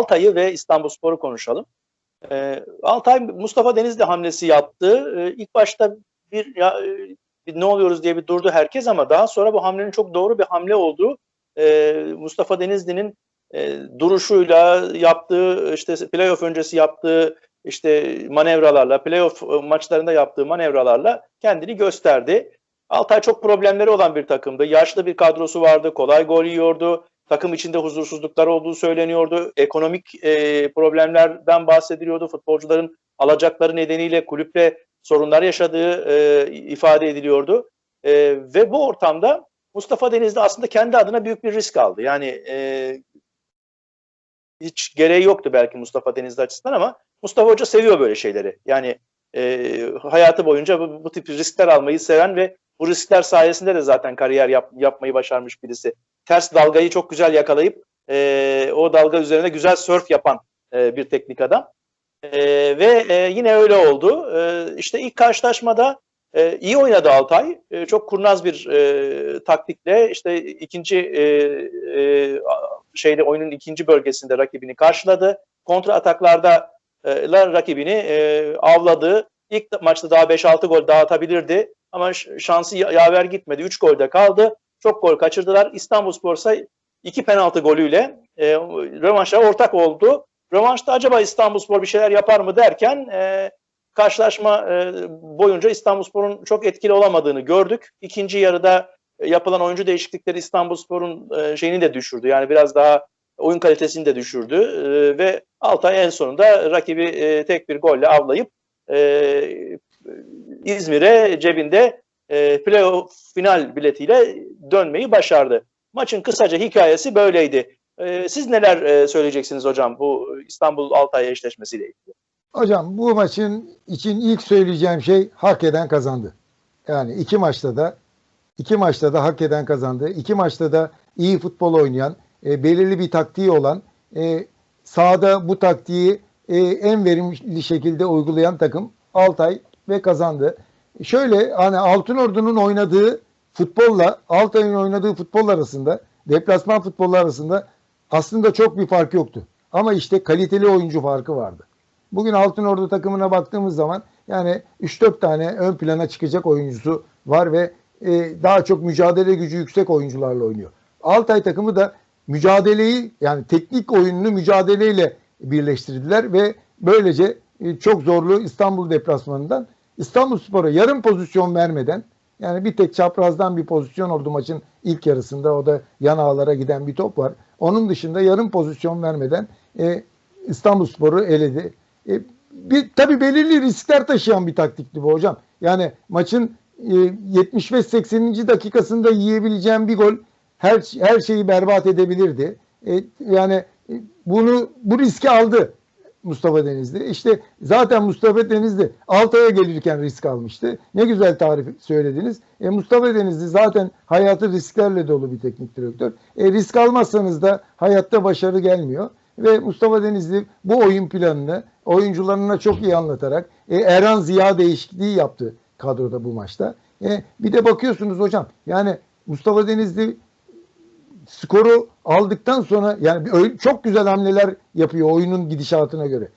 Altay'ı ve İstanbulspor'u konuşalım. E, Altay Mustafa Denizli hamlesi yaptı. E, ilk başta bir, ya, e, bir ne oluyoruz diye bir durdu herkes ama daha sonra bu hamlenin çok doğru bir hamle olduğu e, Mustafa Denizli'nin e, duruşuyla yaptığı işte playoff öncesi yaptığı işte manevralarla playoff e, maçlarında yaptığı manevralarla kendini gösterdi. Altay çok problemleri olan bir takımdı. Yaşlı bir kadrosu vardı. Kolay gol yiyordu. Takım içinde huzursuzluklar olduğu söyleniyordu. Ekonomik e, problemlerden bahsediliyordu. Futbolcuların alacakları nedeniyle kulüple sorunlar yaşadığı e, ifade ediliyordu. E, ve bu ortamda Mustafa Denizli aslında kendi adına büyük bir risk aldı. Yani e, hiç gereği yoktu belki Mustafa Denizli açısından ama Mustafa Hoca seviyor böyle şeyleri. Yani e, hayatı boyunca bu, bu tip riskler almayı seven ve bu riskler sayesinde de zaten kariyer yap, yapmayı başarmış birisi. Ters dalgayı çok güzel yakalayıp e, o dalga üzerine güzel surf yapan e, bir teknik adam. E, ve e, yine öyle oldu. E, işte ilk karşılaşmada e, iyi oynadı Altay. E, çok kurnaz bir e, taktikle işte ikinci e, e, şeyde oyunun ikinci bölgesinde rakibini karşıladı. Kontra ataklarda e, rakibini e, avladı. İlk maçta daha 5-6 gol dağıtabilirdi ama şansı yaver gitmedi. 3 golde kaldı. Çok gol kaçırdılar. İstanbulspor ise iki penaltı golüyle e, rövanşa ortak oldu. Rövanşta acaba İstanbulspor bir şeyler yapar mı derken e, karşılaşma e, boyunca İstanbulspor'un çok etkili olamadığını gördük. İkinci yarıda yapılan oyuncu değişiklikleri İstanbulspor'un e, şeyini de düşürdü. Yani biraz daha oyun kalitesini de düşürdü e, ve Altay en sonunda rakibi e, tek bir golle avlayıp e, İzmir'e cebinde e, playoff final biletiyle dönmeyi başardı. Maçın kısaca hikayesi böyleydi. E, siz neler e, söyleyeceksiniz hocam bu İstanbul Altay eşleşmesiyle ilgili? Hocam bu maçın için ilk söyleyeceğim şey hak eden kazandı. Yani iki maçta da iki maçta da hak eden kazandı. İki maçta da iyi futbol oynayan, e, belirli bir taktiği olan, e, sahada bu taktiği e, en verimli şekilde uygulayan takım Altay ve kazandı. Şöyle hani Altınordu'nun oynadığı futbolla Altay'ın oynadığı futbol arasında, deplasman futbolu arasında aslında çok bir fark yoktu. Ama işte kaliteli oyuncu farkı vardı. Bugün Altınordu takımına baktığımız zaman yani 3-4 tane ön plana çıkacak oyuncusu var ve e, daha çok mücadele gücü yüksek oyuncularla oynuyor. Altay takımı da mücadeleyi yani teknik oyununu mücadeleyle birleştirdiler ve böylece e, çok zorlu İstanbul deplasmanından İstanbul Spor'a yarım pozisyon vermeden yani bir tek çaprazdan bir pozisyon oldu maçın ilk yarısında o da yan ağlara giden bir top var. Onun dışında yarım pozisyon vermeden e, İstanbul Spor'u eledi. E, bir, tabii belirli riskler taşıyan bir taktikti bu hocam. Yani maçın e, 75-80. dakikasında yiyebileceğim bir gol her her şeyi berbat edebilirdi. E, yani e, bunu bu riski aldı Mustafa Denizli. İşte zaten Mustafa Denizli Altay'a gelirken risk almıştı. Ne güzel tarif söylediniz. E, Mustafa Denizli zaten hayatı risklerle dolu bir teknik direktör. E, risk almazsanız da hayatta başarı gelmiyor. Ve Mustafa Denizli bu oyun planını oyuncularına çok iyi anlatarak e, Erhan Ziya değişikliği yaptı kadroda bu maçta. E, bir de bakıyorsunuz hocam yani Mustafa Denizli skoru aldıktan sonra yani çok güzel hamleler yapıyor oyunun gidişatına göre.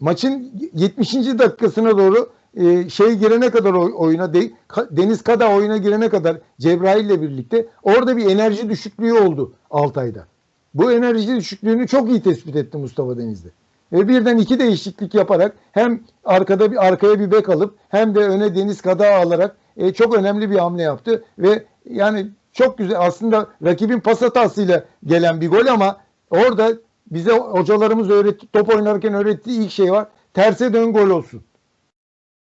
Maçın 70. dakikasına doğru e, şey girene kadar oyuna Deniz Kada oyuna girene kadar Cebrail ile birlikte orada bir enerji düşüklüğü oldu Altay'da. Bu enerji düşüklüğünü çok iyi tespit etti Mustafa Denizli. Ve birden iki değişiklik yaparak hem arkada bir arkaya bir bek alıp hem de öne Deniz Kada alarak e, çok önemli bir hamle yaptı ve yani çok güzel aslında rakibin pas hatasıyla gelen bir gol ama orada bize hocalarımız öğretti top oynarken öğrettiği ilk şey var. Terse dön gol olsun.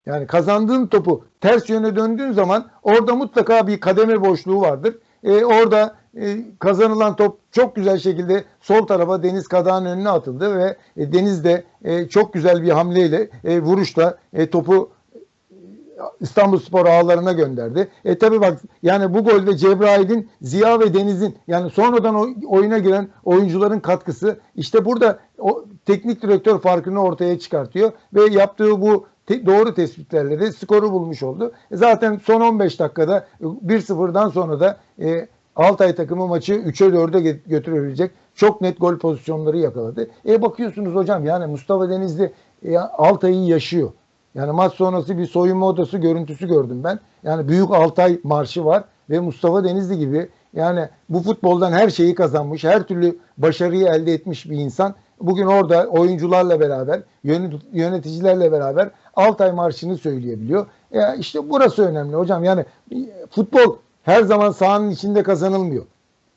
Yani kazandığın topu ters yöne döndüğün zaman orada mutlaka bir kademe boşluğu vardır. E, orada e, kazanılan top çok güzel şekilde sol tarafa Deniz Kadağ'ın önüne atıldı ve e, Deniz de e, çok güzel bir hamleyle e, vuruşla e, topu İstanbul Spor ağlarına gönderdi. E tabi bak yani bu golde Cebrail'in, Ziya ve Deniz'in yani sonradan oyuna giren oyuncuların katkısı işte burada o teknik direktör farkını ortaya çıkartıyor ve yaptığı bu te doğru tespitlerle de skoru bulmuş oldu. E zaten son 15 dakikada 1-0'dan sonra da e, Altay takımı maçı 3'e 4'e ge- götürebilecek çok net gol pozisyonları yakaladı. E bakıyorsunuz hocam yani Mustafa Denizli e, Altay'ı yaşıyor. Yani maç sonrası bir soyunma odası görüntüsü gördüm ben. Yani büyük Altay marşı var ve Mustafa Denizli gibi yani bu futboldan her şeyi kazanmış, her türlü başarıyı elde etmiş bir insan. Bugün orada oyuncularla beraber, yönet- yöneticilerle beraber Altay marşını söyleyebiliyor. Ya işte burası önemli hocam. Yani futbol her zaman sahanın içinde kazanılmıyor.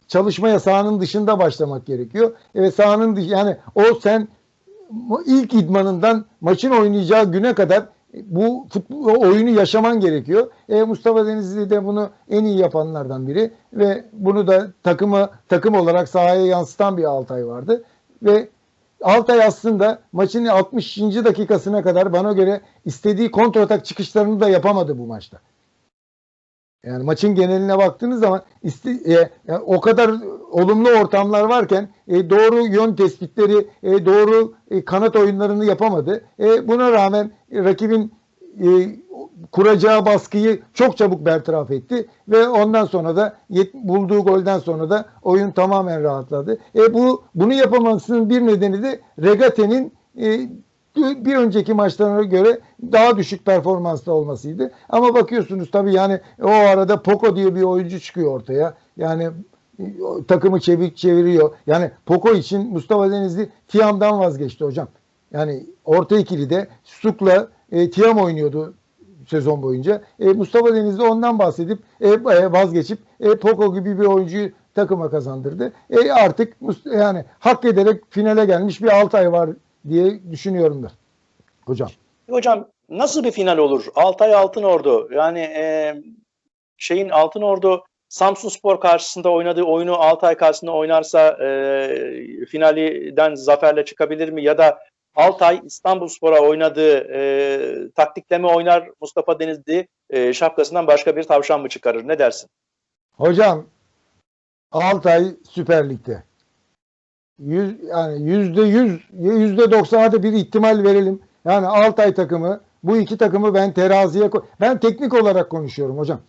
Çalışmaya sahanın dışında başlamak gerekiyor. Evet sahanın dışı yani o sen ilk idmanından maçın oynayacağı güne kadar bu futbol oyunu yaşaman gerekiyor. E, Mustafa Denizli de bunu en iyi yapanlardan biri ve bunu da takımı takım olarak sahaya yansıtan bir Altay vardı ve Altay aslında maçın 60. dakikasına kadar bana göre istediği kontratak çıkışlarını da yapamadı bu maçta. Yani maçın geneline baktığınız zaman iste- e, yani o kadar olumlu ortamlar varken e, doğru yön tespitleri, e, doğru e, kanat oyunlarını yapamadı. E, buna rağmen e, rakibin e, kuracağı baskıyı çok çabuk bertaraf etti ve ondan sonra da yet- bulduğu golden sonra da oyun tamamen rahatladı. E, bu bunu yapamamasının bir nedeni de Regate'nin e, bir önceki maçlarına göre daha düşük performanslı olmasıydı. Ama bakıyorsunuz tabii yani o arada Poco diye bir oyuncu çıkıyor ortaya. Yani e, takımı çevik çeviriyor. Yani Poco için Mustafa Denizli Tiam'dan vazgeçti hocam. Yani orta ikili de Stuk'la e, Tiam oynuyordu sezon boyunca. E, Mustafa Denizli ondan bahsedip e, e, vazgeçip e, Poco gibi bir oyuncuyu takıma kazandırdı. E, artık yani hak ederek finale gelmiş bir Altay var diye düşünüyorum ben. Hocam. Hocam nasıl bir final olur? Altay Altınordu yani e, şeyin Altınordu Samsun Spor karşısında oynadığı oyunu Altay karşısında oynarsa e, finalden zaferle çıkabilir mi? Ya da Altay İstanbul Spor'a oynadığı e, taktikleme oynar Mustafa Denizli e, şapkasından başka bir tavşan mı çıkarır? Ne dersin? Hocam Altay Süper Lig'de. Yüz, yani yüzde yüz, yüzde doksan bir ihtimal verelim. Yani Altay takımı, bu iki takımı ben teraziye koy. Ben teknik olarak konuşuyorum hocam.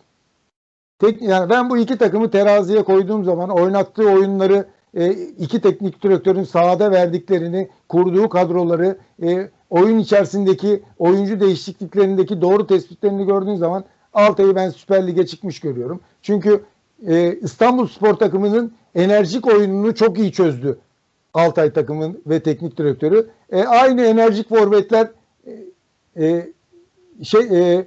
Tek, yani ben bu iki takımı teraziye koyduğum zaman oynattığı oyunları e, iki teknik direktörün sahada verdiklerini, kurduğu kadroları, e, oyun içerisindeki oyuncu değişikliklerindeki doğru tespitlerini gördüğüm zaman Altay'ı ben Süper Lig'e çıkmış görüyorum. Çünkü e, İstanbul Spor takımının enerjik oyununu çok iyi çözdü Altay takımın ve teknik direktörü. E, aynı enerjik forvetler e, e, şey e,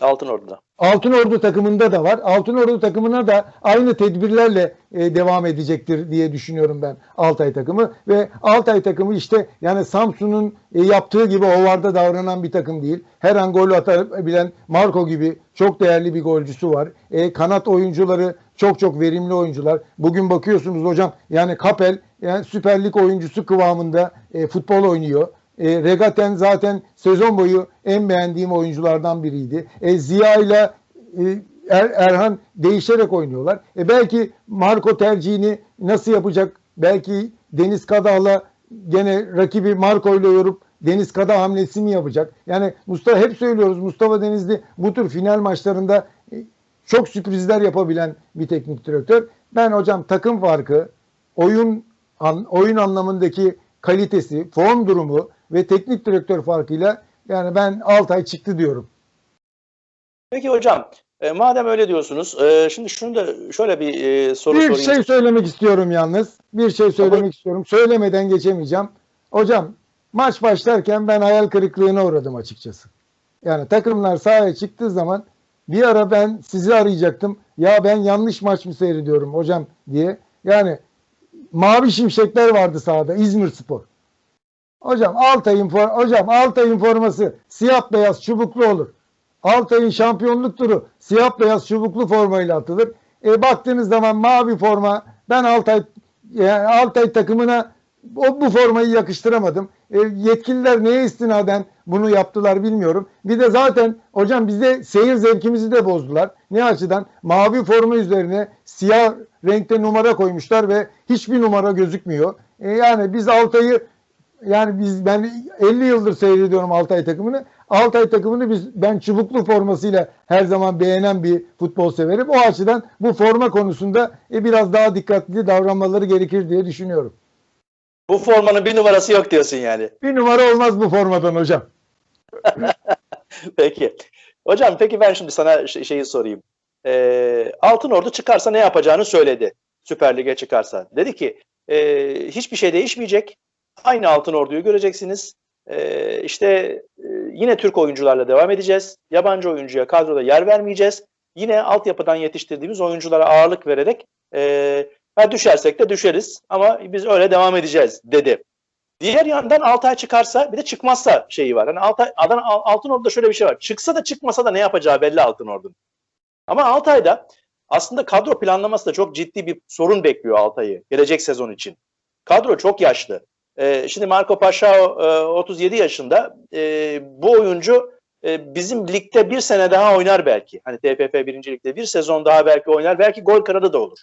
Altınordu'da. Altınordu takımında da var. Altınordu takımına da aynı tedbirlerle e, devam edecektir diye düşünüyorum ben Altay takımı ve Altay takımı işte yani Samsun'un e, yaptığı gibi ovarda davranan bir takım değil. Her an gol atabilen Marco gibi çok değerli bir golcüsü var. E, kanat oyuncuları çok çok verimli oyuncular. Bugün bakıyorsunuz hocam yani Kapel yani Süper Lig oyuncusu kıvamında e, futbol oynuyor. E, Regaten zaten sezon boyu en beğendiğim oyunculardan biriydi. E, Ziya ile e, er, Erhan değişerek oynuyorlar. E, belki Marco tercihini nasıl yapacak? Belki Deniz Kadağ'la gene rakibi Marco ile yorup Deniz Kadağ hamlesi mi yapacak? Yani Mustafa hep söylüyoruz Mustafa Denizli bu tür final maçlarında çok sürprizler yapabilen bir teknik direktör. Ben hocam takım farkı, oyun an, oyun anlamındaki kalitesi, form durumu ve teknik direktör farkıyla yani ben Altay çıktı diyorum. Peki hocam e, madem öyle diyorsunuz e, şimdi şunu da şöyle bir e, soru bir sorayım. şey söylemek istiyorum yalnız. Bir şey söylemek Tabii. istiyorum. Söylemeden geçemeyeceğim. Hocam maç başlarken ben hayal kırıklığına uğradım açıkçası. Yani takımlar sahaya çıktığı zaman bir ara ben sizi arayacaktım. Ya ben yanlış maç mı seyrediyorum hocam diye. Yani mavi şimşekler vardı sahada İzmir Spor. Hocam Altay'ın hocam Altay'ın forması siyah beyaz çubuklu olur. Altay'ın şampiyonluk turu siyah beyaz çubuklu formayla atılır. E, baktığınız zaman mavi forma ben Altay yani Altay takımına o, bu formayı yakıştıramadım. E, yetkililer neye istinaden bunu yaptılar bilmiyorum. Bir de zaten hocam bizde seyir zevkimizi de bozdular. Ne açıdan? Mavi forma üzerine siyah renkte numara koymuşlar ve hiçbir numara gözükmüyor. E, yani biz Altay'ı yani biz ben 50 yıldır seyrediyorum Altay takımını. Altay takımını biz ben çubuklu formasıyla her zaman beğenen bir futbol severim. O açıdan bu forma konusunda e, biraz daha dikkatli davranmaları gerekir diye düşünüyorum. Bu formanın bir numarası yok diyorsun yani. Bir numara olmaz bu formadan hocam. Peki. Hocam peki ben şimdi sana şeyi sorayım. Ee, Altın Ordu çıkarsa ne yapacağını söyledi. Süper Lig'e çıkarsa. Dedi ki e, hiçbir şey değişmeyecek. Aynı Altın Ordu'yu göreceksiniz. E, işte e, yine Türk oyuncularla devam edeceğiz. Yabancı oyuncuya kadroda yer vermeyeceğiz. Yine altyapıdan yetiştirdiğimiz oyunculara ağırlık vererek e, ha düşersek de düşeriz ama biz öyle devam edeceğiz dedi. Diğer yandan Altay çıkarsa bir de çıkmazsa şeyi var. Hani Altay, Adana, Al- Altınordu'da şöyle bir şey var. Çıksa da çıkmasa da ne yapacağı belli Altınordu'nun. Ama Altay'da aslında kadro planlaması da çok ciddi bir sorun bekliyor Altay'ı gelecek sezon için. Kadro çok yaşlı. Ee, şimdi Marco Paşao e, 37 yaşında. Ee, bu oyuncu e, bizim ligde bir sene daha oynar belki. Hani TFF 1. Lig'de bir sezon daha belki oynar. Belki gol kralı da olur.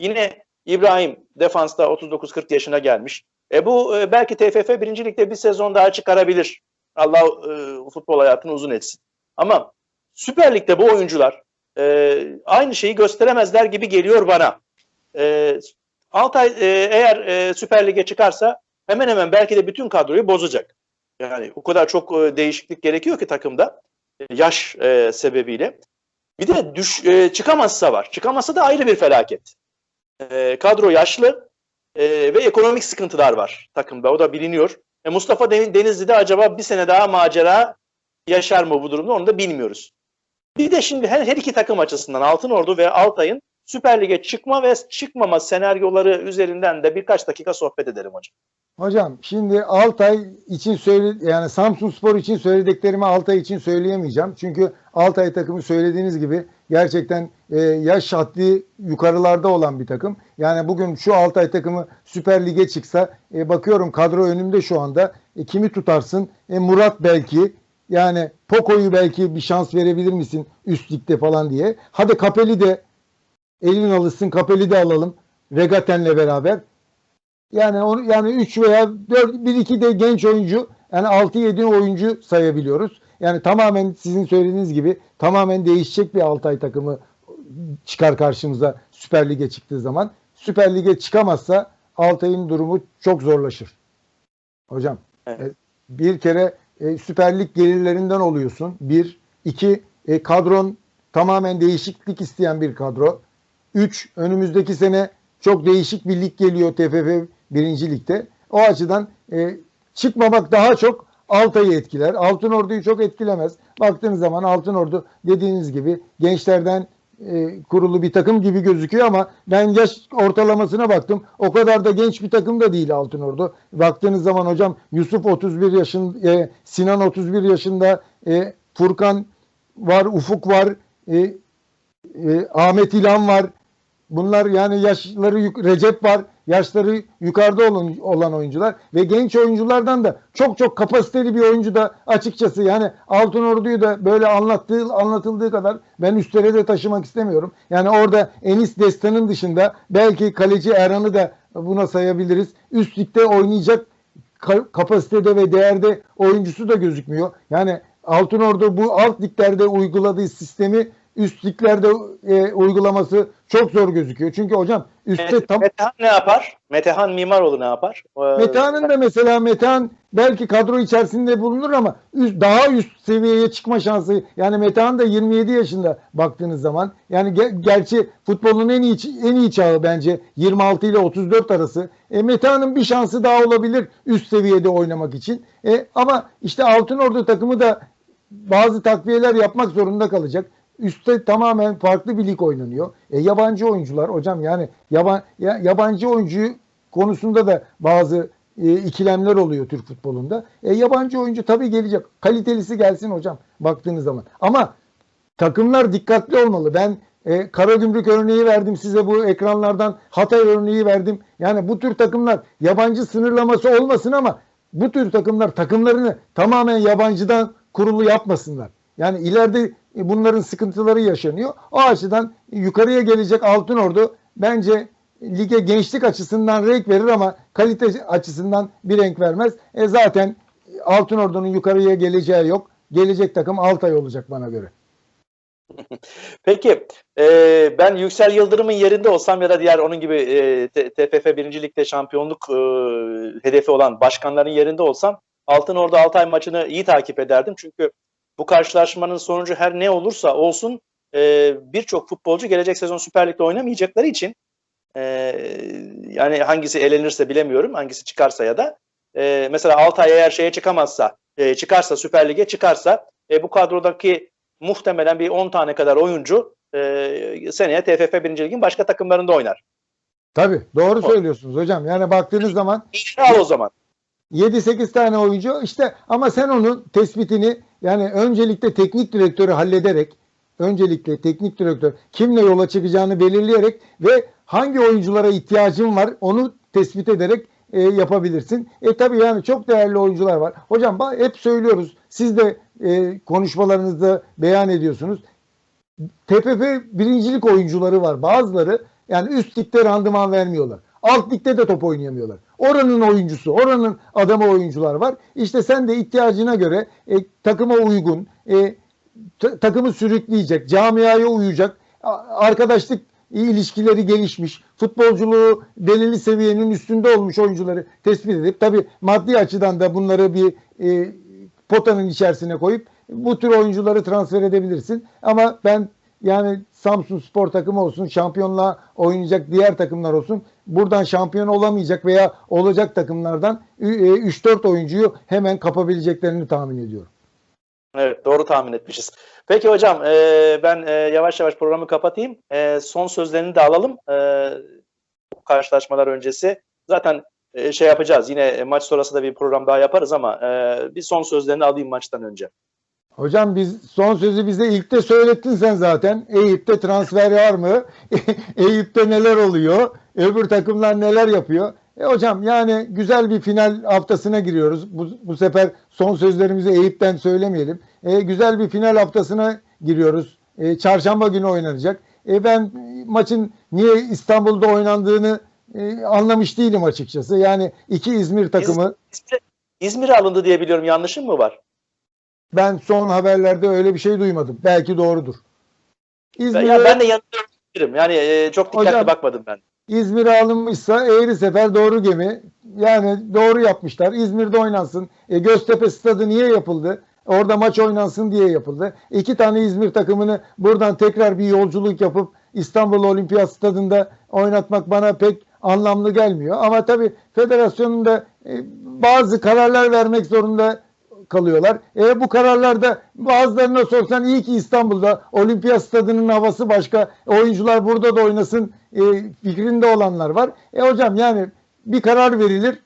Yine İbrahim defansta 39-40 yaşına gelmiş. E bu e, belki TFF 1. Lig'de bir sezon daha çıkarabilir. Allah e, futbol hayatını uzun etsin. Ama Süper Lig'de bu oyuncular e, aynı şeyi gösteremezler gibi geliyor bana. E, Altay e, eğer e, Süper Lig'e çıkarsa hemen hemen belki de bütün kadroyu bozacak. Yani o kadar çok e, değişiklik gerekiyor ki takımda e, yaş e, sebebiyle. Bir de düş, e, çıkamazsa var. Çıkamazsa da ayrı bir felaket. E, kadro yaşlı e, ve ekonomik sıkıntılar var takımda. O da biliniyor. E, Mustafa Den- Denizli de acaba bir sene daha macera yaşar mı bu durumda onu da bilmiyoruz. Bir de şimdi her, her iki takım açısından Altınordu ve Altay'ın Süper Lig'e çıkma ve çıkmama senaryoları üzerinden de birkaç dakika sohbet edelim hocam. Hocam şimdi Altay için söyle yani Samsun Spor için söylediklerimi Altay için söyleyemeyeceğim. Çünkü Altay takımı söylediğiniz gibi gerçekten e, yaş haddi yukarılarda olan bir takım. Yani bugün şu Altay takımı Süper Lig'e çıksa e, bakıyorum kadro önümde şu anda. E, kimi tutarsın? E, Murat belki yani Poco'yu belki bir şans verebilir misin üst ligde falan diye. Hadi Kapeli de elin alışsın Kapeli de alalım. Regaten'le beraber. Yani onu yani 3 veya 4 1 2 de genç oyuncu yani 6 7 oyuncu sayabiliyoruz. Yani tamamen sizin söylediğiniz gibi tamamen değişecek bir Altay takımı çıkar karşımıza Süper Lig'e çıktığı zaman. Süper Lig'e çıkamazsa Altay'ın durumu çok zorlaşır. Hocam Evet. e, bir kere e, Süper Lig gelirlerinden oluyorsun. Bir, iki e, kadron tamamen değişiklik isteyen bir kadro. Üç, önümüzdeki sene çok değişik bir lig geliyor TFF birinci ligde. O açıdan e, çıkmamak daha çok Altay'ı etkiler. Altın Ordu'yu çok etkilemez. Baktığınız zaman Altın Ordu dediğiniz gibi gençlerden e, kurulu bir takım gibi gözüküyor ama ben yaş ortalamasına baktım. O kadar da genç bir takım da değil Altın Ordu. Baktığınız zaman hocam Yusuf 31 yaşında, e, Sinan 31 yaşında, e, Furkan var, Ufuk var, e, e, Ahmet İlhan var. Bunlar yani yaşları Recep var. Yaşları yukarıda olan, olan oyuncular ve genç oyunculardan da çok çok kapasiteli bir oyuncu da açıkçası yani Altın Ordu'yu da böyle anlattığı anlatıldığı kadar ben üstlere de taşımak istemiyorum. Yani orada Enis Destan'ın dışında belki kaleci Erhan'ı da buna sayabiliriz. Üst ligde oynayacak ka- kapasitede ve değerde oyuncusu da gözükmüyor. Yani Altın Ordu bu alt liglerde uyguladığı sistemi üst liglerde e, uygulaması çok zor gözüküyor. Çünkü hocam üstte tam Metehan ne yapar? Metehan Mimaroğlu ne yapar? Ee, Metehan'ın da mesela Metehan belki kadro içerisinde bulunur ama üst, daha üst seviyeye çıkma şansı yani Metehan da 27 yaşında baktığınız zaman yani ge- gerçi futbolun en iyi en iyi çağı bence 26 ile 34 arası. E, Metehan'ın bir şansı daha olabilir üst seviyede oynamak için. E, ama işte Altınordu takımı da bazı takviyeler yapmak zorunda kalacak. Üstte tamamen farklı bir lig oynanıyor. E, yabancı oyuncular hocam yani yaban, ya, yabancı oyuncuyu konusunda da bazı e, ikilemler oluyor Türk futbolunda. E, yabancı oyuncu tabii gelecek. Kalitelisi gelsin hocam baktığınız zaman. Ama takımlar dikkatli olmalı. Ben e, Karagümrük örneği verdim size bu ekranlardan. Hatay örneği verdim. Yani bu tür takımlar yabancı sınırlaması olmasın ama bu tür takımlar takımlarını tamamen yabancıdan kurulu yapmasınlar. Yani ileride bunların sıkıntıları yaşanıyor. O açıdan yukarıya gelecek Altın Ordu bence lige gençlik açısından renk verir ama kalite açısından bir renk vermez. E zaten Altınordu'nun yukarıya geleceği yok. Gelecek takım Altay olacak bana göre. Peki e, ben Yüksel Yıldırım'ın yerinde olsam ya da diğer onun gibi e, TFF 1. Lig'de şampiyonluk e, hedefi olan başkanların yerinde olsam Altınordu Altay maçını iyi takip ederdim. Çünkü bu karşılaşmanın sonucu her ne olursa olsun e, birçok futbolcu gelecek sezon Süper Lig'de oynamayacakları için e, yani hangisi elenirse bilemiyorum hangisi çıkarsa ya da e, mesela Altay eğer şeye çıkamazsa e, çıkarsa Süper Lig'e çıkarsa e, bu kadrodaki muhtemelen bir 10 tane kadar oyuncu e, seneye TFF 1. Lig'in başka takımlarında oynar. Tabii doğru O- söylüyorsunuz hocam. Yani baktığınız zaman Al o zaman. 7-8 tane oyuncu işte ama sen onun tespitini yani öncelikle teknik direktörü hallederek öncelikle teknik direktör kimle yola çıkacağını belirleyerek ve hangi oyunculara ihtiyacın var onu tespit ederek e, yapabilirsin. E tabii yani çok değerli oyuncular var. Hocam hep söylüyoruz. Siz de e, konuşmalarınızda beyan ediyorsunuz. TFF birincilik oyuncuları var. Bazıları yani üst ligde randıman vermiyorlar. Alt ligde de top oynayamıyorlar. Oranın oyuncusu, oranın adamı oyuncular var. İşte sen de ihtiyacına göre e, takıma uygun, e, ta- takımı sürükleyecek, camiaya uyacak, arkadaşlık ilişkileri gelişmiş, futbolculuğu belirli seviyenin üstünde olmuş oyuncuları tespit edip tabii maddi açıdan da bunları bir e, potanın içerisine koyup bu tür oyuncuları transfer edebilirsin. Ama ben yani Samsun Spor takımı olsun, şampiyonluğa oynayacak diğer takımlar olsun. Buradan şampiyon olamayacak veya olacak takımlardan e, 3-4 oyuncuyu hemen kapabileceklerini tahmin ediyorum. Evet doğru tahmin etmişiz. Peki hocam e, ben e, yavaş yavaş programı kapatayım. E, son sözlerini de alalım. E, bu karşılaşmalar öncesi. Zaten e, şey yapacağız. Yine maç sonrası da bir program daha yaparız ama e, bir son sözlerini alayım maçtan önce. Hocam biz son sözü bize ilk de söylettin sen zaten. Eyüp'te transfer var mı? Eyüp'te neler oluyor? Öbür takımlar neler yapıyor? E hocam yani güzel bir final haftasına giriyoruz. Bu, bu sefer son sözlerimizi Eyüp'ten söylemeyelim. E, güzel bir final haftasına giriyoruz. E, çarşamba günü oynanacak. E, ben maçın niye İstanbul'da oynandığını e, anlamış değilim açıkçası. Yani iki İzmir takımı İzmir'e İzmir'e alındı diye biliyorum. Yanlışım mı var? Ben son haberlerde öyle bir şey duymadım. Belki doğrudur. İzmir'e ya ben de yanılıyorum. Yani e, çok dikkatli Hocam- bakmadım ben. İzmir'e alınmışsa eğri sefer doğru gemi. Yani doğru yapmışlar. İzmir'de oynansın. E, Göztepe stadı niye yapıldı? Orada maç oynansın diye yapıldı. İki tane İzmir takımını buradan tekrar bir yolculuk yapıp İstanbul Olimpiyat Stadında oynatmak bana pek anlamlı gelmiyor. Ama tabii federasyonun da e, bazı kararlar vermek zorunda kalıyorlar. E bu kararlarda bazılarına sorsan iyi ki İstanbul'da olimpiyat stadının havası başka. Oyuncular burada da oynasın e, fikrinde olanlar var. E hocam yani bir karar verilir.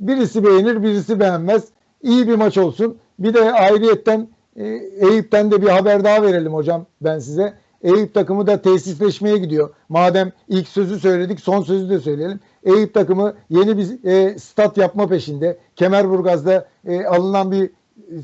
Birisi beğenir, birisi beğenmez. İyi bir maç olsun. Bir de ayrıyetten e, Eyüp'ten de bir haber daha verelim hocam ben size. Eyüp takımı da tesisleşmeye gidiyor. Madem ilk sözü söyledik son sözü de söyleyelim. Eyüp takımı yeni bir e, stat yapma peşinde. Kemerburgaz'da e, alınan bir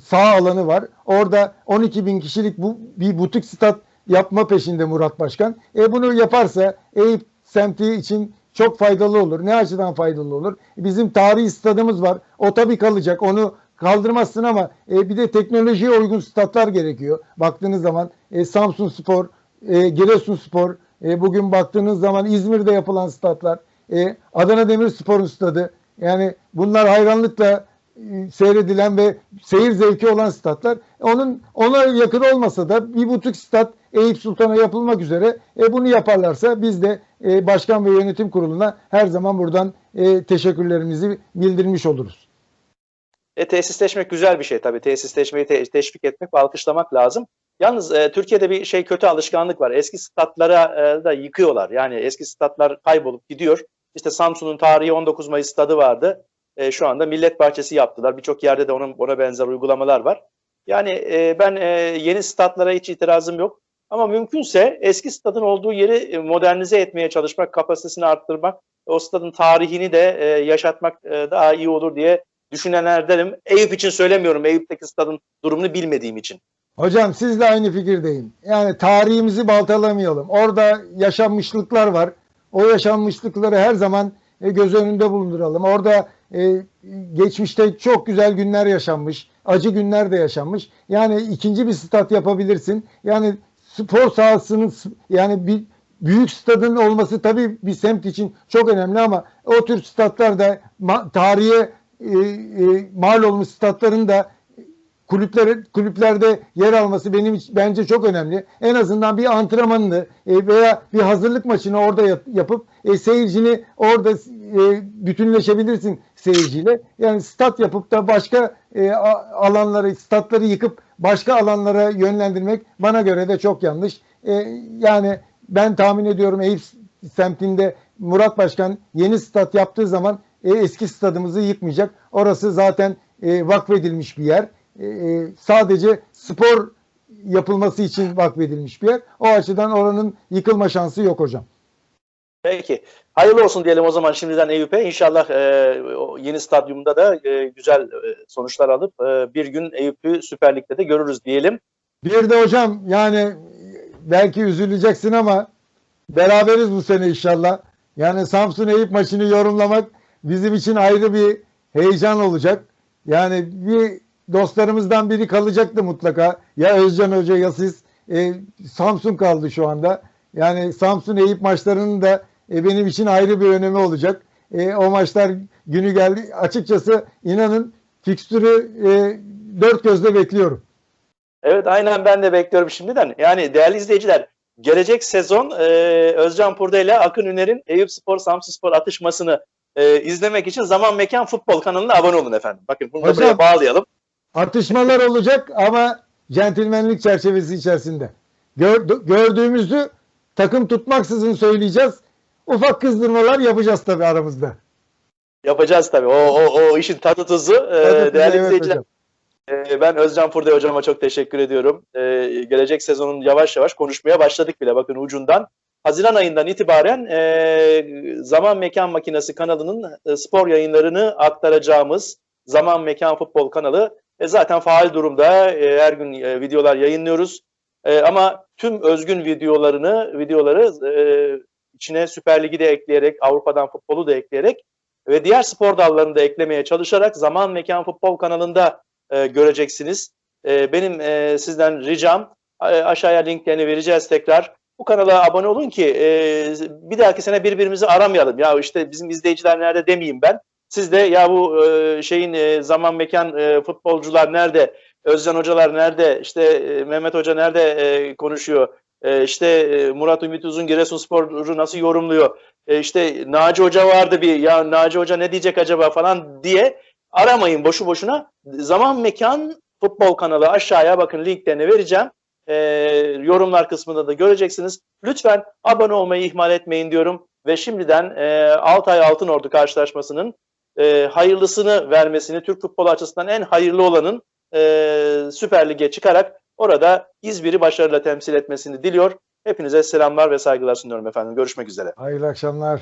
sağ alanı var. Orada 12 bin kişilik bu bir butik stat yapma peşinde Murat Başkan. E bunu yaparsa Eyüp semti için çok faydalı olur. Ne açıdan faydalı olur? Bizim tarihi stadımız var. O tabii kalacak. Onu kaldırmazsın ama e, bir de teknolojiye uygun statlar gerekiyor. Baktığınız zaman e, Samsun Spor, e, Giresun Spor, e, bugün baktığınız zaman İzmir'de yapılan statlar, e, Adana Demirspor'un stadı. Yani bunlar hayranlıkla e, seyredilen ve seyir zevki olan statlar. Onun ona yakın olmasa da bir butik stat Eyüp Sultan'a yapılmak üzere e, bunu yaparlarsa biz de e, başkan ve yönetim kuruluna her zaman buradan e, teşekkürlerimizi bildirmiş oluruz. E, tesisleşmek güzel bir şey tabii. Tesisleşmeyi te- teşvik etmek ve alkışlamak lazım. Yalnız e, Türkiye'de bir şey kötü alışkanlık var. Eski statlara e, da yıkıyorlar. Yani eski statlar kaybolup gidiyor. İşte Samsun'un tarihi 19 Mayıs stadı vardı. E, şu anda Millet Bahçesi yaptılar. Birçok yerde de onun ona benzer uygulamalar var. Yani e, ben e, yeni statlara hiç itirazım yok. Ama mümkünse eski stadın olduğu yeri e, modernize etmeye çalışmak, kapasitesini arttırmak, o stadın tarihini de e, yaşatmak e, daha iyi olur diye düşünenlerdenim. Eyüp için söylemiyorum. Eyüp'teki stadın durumunu bilmediğim için. Hocam sizle aynı fikirdeyim. Yani tarihimizi baltalamayalım. Orada yaşanmışlıklar var. o yaşanmışlıkları her zaman e, göz önünde bulunduralım. Orada e, geçmişte çok güzel günler yaşanmış, acı günler de yaşanmış. Yani ikinci bir stat yapabilirsin. Yani spor sahasının yani bir büyük stadın olması tabii bir semt için çok önemli ama o tür statlar da tarihe e, e, mal olmuş statların da kulüpler kulüplerde yer alması benim bence çok önemli. En azından bir antrenmanını e, veya bir hazırlık maçını orada yap- yapıp e, seyircini orada e, bütünleşebilirsin seyirciyle. Yani stat yapıp da başka e, alanları, statları yıkıp başka alanlara yönlendirmek bana göre de çok yanlış. E, yani ben tahmin ediyorum Eyüp semtinde Murat Başkan yeni stat yaptığı zaman e, eski stadımızı yıkmayacak. Orası zaten e, vakfedilmiş bir yer. E, e, sadece spor yapılması için vakfedilmiş bir yer. O açıdan oranın yıkılma şansı yok hocam. Peki. Hayırlı olsun diyelim o zaman şimdiden Eyüp'e. İnşallah e, yeni stadyumda da e, güzel e, sonuçlar alıp e, bir gün Eyüp'ü Süper Lig'de de görürüz diyelim. Bir de hocam yani belki üzüleceksin ama beraberiz bu sene inşallah. Yani Samsun Eyüp maçını yorumlamak bizim için ayrı bir heyecan olacak. Yani bir dostlarımızdan biri kalacaktı mutlaka. Ya Özcan Hoca ya siz. E, Samsun kaldı şu anda. Yani Samsun Eyüp maçlarının da e, benim için ayrı bir önemi olacak. E, o maçlar günü geldi. Açıkçası inanın fikstürü e, dört gözle bekliyorum. Evet aynen ben de bekliyorum şimdiden. Yani değerli izleyiciler gelecek sezon e, Özcan Purda ile Akın Üner'in Eyüp Spor Samsun Spor atışmasını e, izlemek için Zaman Mekan Futbol kanalına abone olun efendim. Bakın bunu da Hocam. buraya bağlayalım. Atışmalar olacak ama centilmenlik çerçevesi içerisinde. Gör- gördüğümüzü takım tutmaksızın söyleyeceğiz. Ufak kızdırmalar yapacağız tabii aramızda. Yapacağız tabii. O, o, o işin tadı tuzu. E, Tabii, tabii, değerli izleyiciler hocam. e, ben Özcan Purda hocama çok teşekkür ediyorum. E, gelecek sezonun yavaş yavaş konuşmaya başladık bile bakın ucundan. Haziran ayından itibaren e, Zaman Mekan Makinesi kanalının e, spor yayınlarını aktaracağımız Zaman Mekan Futbol kanalı e, zaten faal durumda. E, her gün e, videolar yayınlıyoruz. E, ama tüm özgün videolarını, videoları e, içine Süper Lig'i de ekleyerek, Avrupa'dan futbolu da ekleyerek ve diğer spor dallarını da eklemeye çalışarak Zaman Mekan Futbol kanalında e, göreceksiniz. E, benim e, sizden ricam e, aşağıya linklerini vereceğiz tekrar. Bu kanala abone olun ki e, bir dahaki sene birbirimizi aramayalım. Ya işte bizim izleyiciler nerede demeyeyim ben. Siz de ya bu e, şeyin e, zaman mekan e, futbolcular nerede? Özcan hocalar nerede? İşte Mehmet Hoca nerede konuşuyor? E, işte Murat Ümit Uzun Giresunspor'u nasıl yorumluyor? E, işte Naci Hoca vardı bir ya Naci Hoca ne diyecek acaba falan diye aramayın boşu boşuna. Zaman mekan futbol kanalı aşağıya bakın linklerini vereceğim. E, yorumlar kısmında da göreceksiniz. Lütfen abone olmayı ihmal etmeyin diyorum. Ve şimdiden e, Altay Altınordu karşılaşmasının e, hayırlısını vermesini, Türk futbolu açısından en hayırlı olanın e, Süper Lig'e çıkarak orada İzmir'i başarıyla temsil etmesini diliyor. Hepinize selamlar ve saygılar sunuyorum efendim. Görüşmek üzere. Hayırlı akşamlar.